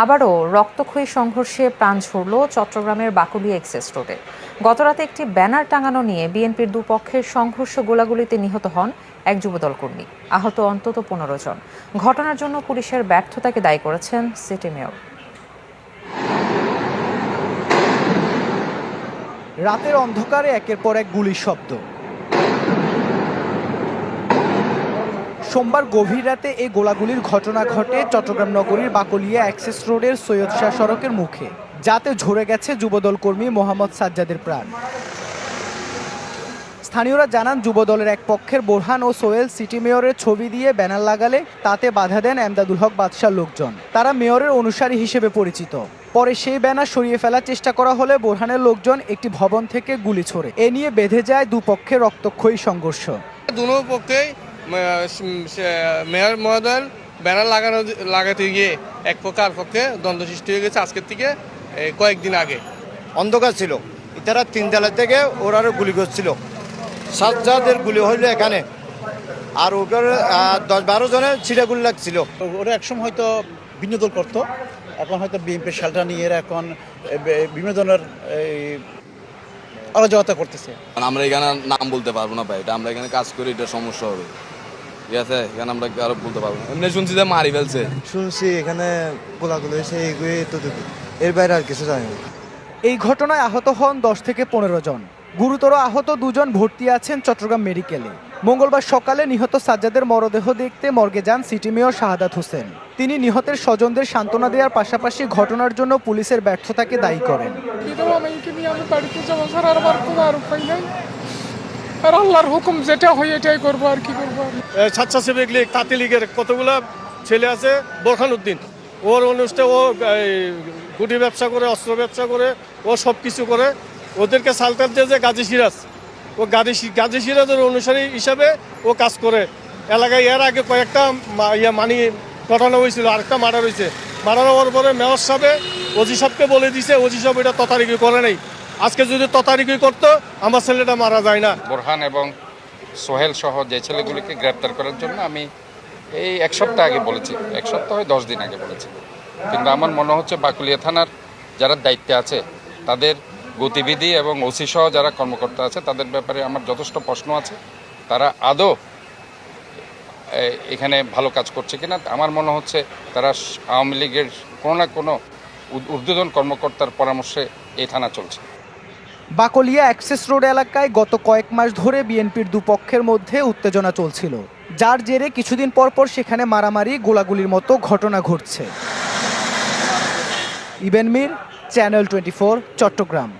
আবারও রক্তক্ষয়ী সংঘর্ষে প্রাণ ঝরল চট্টগ্রামের বাকুলিয়া এক্সেস রোডে। গতরাতে একটি ব্যানার টাঙানো নিয়ে বিএনপির দুপক্ষের সংঘর্ষ গোলাগুলিতে নিহত হন এক যুবদল কর্মী। আহত অন্তত পনেরো জন। ঘটনার জন্য পুলিশের ব্যর্থতাকে দায়ী করেছেন সিটি মেয়র। রাতের অন্ধকারে একের পর এক গুলির শব্দ। সোমবার গভীর রাতে এই গোলাগুলির ঘটনা ঘটে চট্টগ্রাম নগরীর বাকলিয়া অ্যাক্সেস রোডের সৈয়দ শাহ সড়কের মুখে, যাতে ঝরে গেছে যুবদল কর্মী মোহাম্মদ সাজ্জাদের প্রাণ। স্থানীয়রা জানান, যুবদলের এক পক্ষের বোরহান ও সোহেল সিটি মেয়রের ছবি দিয়ে ব্যানার লাগালে তাতে বাধা দেন এমদাদুল হক বাদশার লোকজন। তারা মেয়রের অনুসারী হিসেবে পরিচিত। পরে সেই ব্যানার সরিয়ে ফেলার চেষ্টা করা হলে বোরহানের লোকজন একটি ভবন থেকে গুলি ছোড়ে। এ নিয়ে বেঁধে যায় দুপক্ষের রক্তক্ষয়ী সংঘর্ষ। মেয়র মহোদয়ের ব্যানার লাগানো লাগাতে গিয়ে এক পক্ষে আর পক্ষে দ্বন্দ্ব সৃষ্টি হয়ে গেছে আজকের থেকে কয়েকদিন আগে। অন্ধকার ছিল। তারা তিনতলা থেকে ওরা গুলি করছিল। সাজ্জাদের গুলি হইল এখানে। আর ওটার দশ বারো জনের ছিঁড়ে গুলি লাগছিল। ওরা একসময় হয়তো ভিন্ন দল করতো। এখন হয়তো বিএনপির শালটা নিয়ে এরা এখন বিভিন্ন ধরনের এই অরাজকতা করতেছে। আমরা এখানে নাম বলতে পারব না ভাই এটা আমরা এখানে কাজ করি এটা সমস্যা হবে। ঠিক আছে? এখানে আমরা আরও বলতে পারব না। এমনি শুনছি যে মারি ফেলছে। শুনছি এখানে গোলাগুলো এসে এইগুলো তো এর বাইরে আর কিছু জানি না। এই ঘটনায় আহত হন দশ থেকে পনেরো জন। গুরুতর আহত দুজন ভর্তি আছেন চট্টগ্রাম মেডিকেলে। মঙ্গলবার সকালে নিহত সাজ্জাদের মরদেহ দেখতে মর্গে যান সিটি মেয়র শাহাদাত হোসেন। তিনি নিহতের স্বজনদের সান্ত্বনা দেওয়ার পাশাপাশি ঘটনার জন্য পুলিশের ব্যর্থতাকে দায়ী করেন। আর কোনো আর উপায় নেই। আর আল্লাহর হুকুম যেটা হয় এটাই করব আর কি করব? স্বেচ্ছাসেবক লীগ তাঁতি লীগের কতগুলো ছেলে আছে? বোরখান উদ্দিন ওর অনুষ্ঠানে ও গুটি ব্যবসা করে অস্ত্র ব্যবসা করে ও সব কিছু করে। ওদেরকে সালতান যে গাজী সিরাজ, ও গাজী গাজী সিরাজের অনুসারী হিসাবে ও কাজ করে। এলাকায় এর আগে কয়েকটা ইয়া মানি ঘটনা হয়েছিল, আরেকটা মার্ডার হয়েছে। মার্ডার হওয়ার পরে মেয়র সাহেবে, ওজি সাহেবকে বলে দিছে, ওজি সাহেব এটা ততারিকি করে নাই। আজকে যদি ততারিকি করতো, আমার ছেলেটা মারা যায় না। বোরহান এবং সোহেল সহ যে ছেলেগুলিকে গ্রেপ্তার করার জন্য আমি এই এক সপ্তাহ আগে বলেছি, এক সপ্তাহ দশ দিন আগে বলেছি। কিন্তু আমার মনে হচ্ছে বাকুলিয়া থানার যারা দায়িত্বে আছে, তাদের গতিবিধি এবং ওসি সহ যারা কর্মকর্তা আছে, তাদের ব্যাপারে আমার যথেষ্ট প্রশ্ন আছে। তারা আদৌ এখানে ভালো কাজ করছে কিনা? আমার মনে হচ্ছে তারা আওয়ামী লীগের কোনো না কোনো ঊর্ধ্বতন কর্মকর্তার পরামর্শে এই থানা চলছে। বাকলিয়া অ্যাক্সেস রোড এলাকায় গত কয়েক মাস ধরে বিএনপির দুপক্ষের মধ্যে উত্তেজনা চলছিল। যার জেরে কিছুদিন পর পর সেখানে মারামারি, গোলাগুলির মতো ঘটনা ঘটছে। Iben Mir, channel twenty Chattogram.